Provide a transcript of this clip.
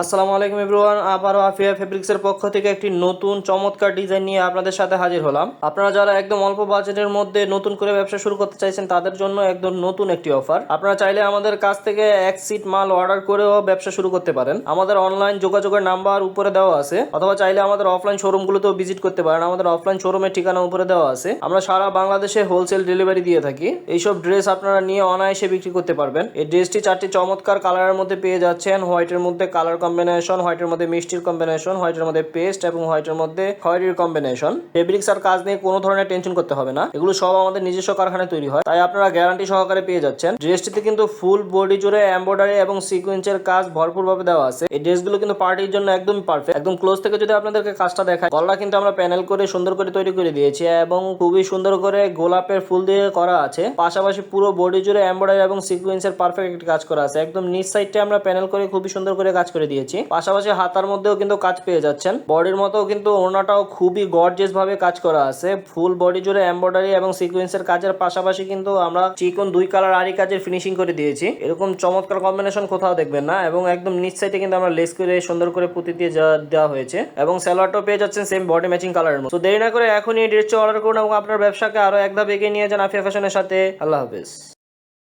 আসসালামু আলাইকুম এভরিওয়ান, আবারও আফিয়া ফেব্রিক্সের পক্ষ থেকে একটি নতুন চমৎকার ডিজাইন নিয়ে আপনাদের সাথে হাজির হলাম। আপনারা যারা একদম অল্প বাজেটের মধ্যে নতুন করে ব্যবসা শুরু করতে চাইছেন, তাদের জন্য একদম নতুন একটি অফার। আপনারা চাইলে আমাদের কাছ থেকে এক সিট মাল অর্ডার করেও ব্যবসা শুরু করতে পারেন। আমাদের অনলাইন যোগাযোগের নাম্বার উপরে দেওয়া আছে, অথবা চাইলে আমাদের অফলাইন শোরুমগুলোতেও ভিজিট করতে পারেন। আমাদের অফলাইন শোরুমের ঠিকানা উপরে দেওয়া আছে। আমরা সারা বাংলাদেশে হোলসেল ডেলিভারি দিয়ে থাকি। এইসব ড্রেস আপনারা নিয়ে অনায়াসে বিক্রি করতে পারবেন। এই ড্রেসটি চারটি চমৎকার কালারের মধ্যে পেয়ে যাচ্ছেন। হোয়াইটের মধ্যে কালার কম্বিনেশন হোয়াইটের মধ্যে মিষ্টির কম্বিনেশন হোয়াইটের মধ্যে পেস্ট এবং হোয়াইটের মধ্যে খয়েরির কম্বিনেশন ফেব্রিক্স আর কাজ নিয়ে কোনো ধরনের টেনশন করতে হবে না। এগুলো সব আমাদের নিজস্ব কারখানায় তৈরি হয়। তাই আপনারা গ্যারান্টি সহকারে পেয়ে যাচ্ছেন। ড্রেসটিতে কিন্তু ফুল বডি জুড়ে এমব্রয়ডারি এবং সিকুয়েন্সের কাজ ভরপুরভাবে দেওয়া আছে। এই ড্রেসগুলো কিন্তু পার্টির জন্য একদম পারফেক্ট একদম ক্লোজ থেকে যদি আপনাদেরকে কাজটা দেখায় গলা কিন্তু আমরা প্যানেল করে সুন্দর করে তৈরি করে দিয়েছি এবং খুবই সুন্দর করে গোলাপের ফুল দিয়ে করা আছে। পাশাপাশি পুরো বডি জুড়ে এমব্রয়ডারি এবং সিকুয়েন্সের পারফেক্ট একটি কাজ করা আছে। একদম নিচ সাইডটা আমরা প্যানেল করে খুবই সুন্দর করে কাজ করে দিয়েছি। পাশাপাশি হাতার মধ্যেও কিন্তু কাজ পেয়ে যাচ্ছেন। বডির মতো কিন্তু ওনাটাও খুবই গর্জেস ভাবে কাজ করা আছে। ফুল বডি জুড়ে এমব্রয়ডারি এবং সিকুয়েন্সের কাজের পাশাপাশি কিন্তু আমরা চিকন দুই কালার আরি কাজের ফিনিশিং করে দিয়েছি। এরকম চমৎকার কম্বিনেশন কোথাও দেখবেন না এবং একদম নিচ সাইডে কিন্তু আমরা লেস করে সুন্দর করে পুঁতি দিয়ে দেওয়া হয়েছে এবং স্যালোয়ারটাও পেয়ে যাচ্ছেন সেম বডি ম্যাচিং কালারের মতো তো দেরি না করে এখনই ড্রেসটা অর্ডার করুন এবং আপনার ব্যবসাকে আরও এক ধাপ এগিয়ে নিয়ে যান আফিয়া ফ্যাশনের সাথে। আল্লাহ হাফেজ।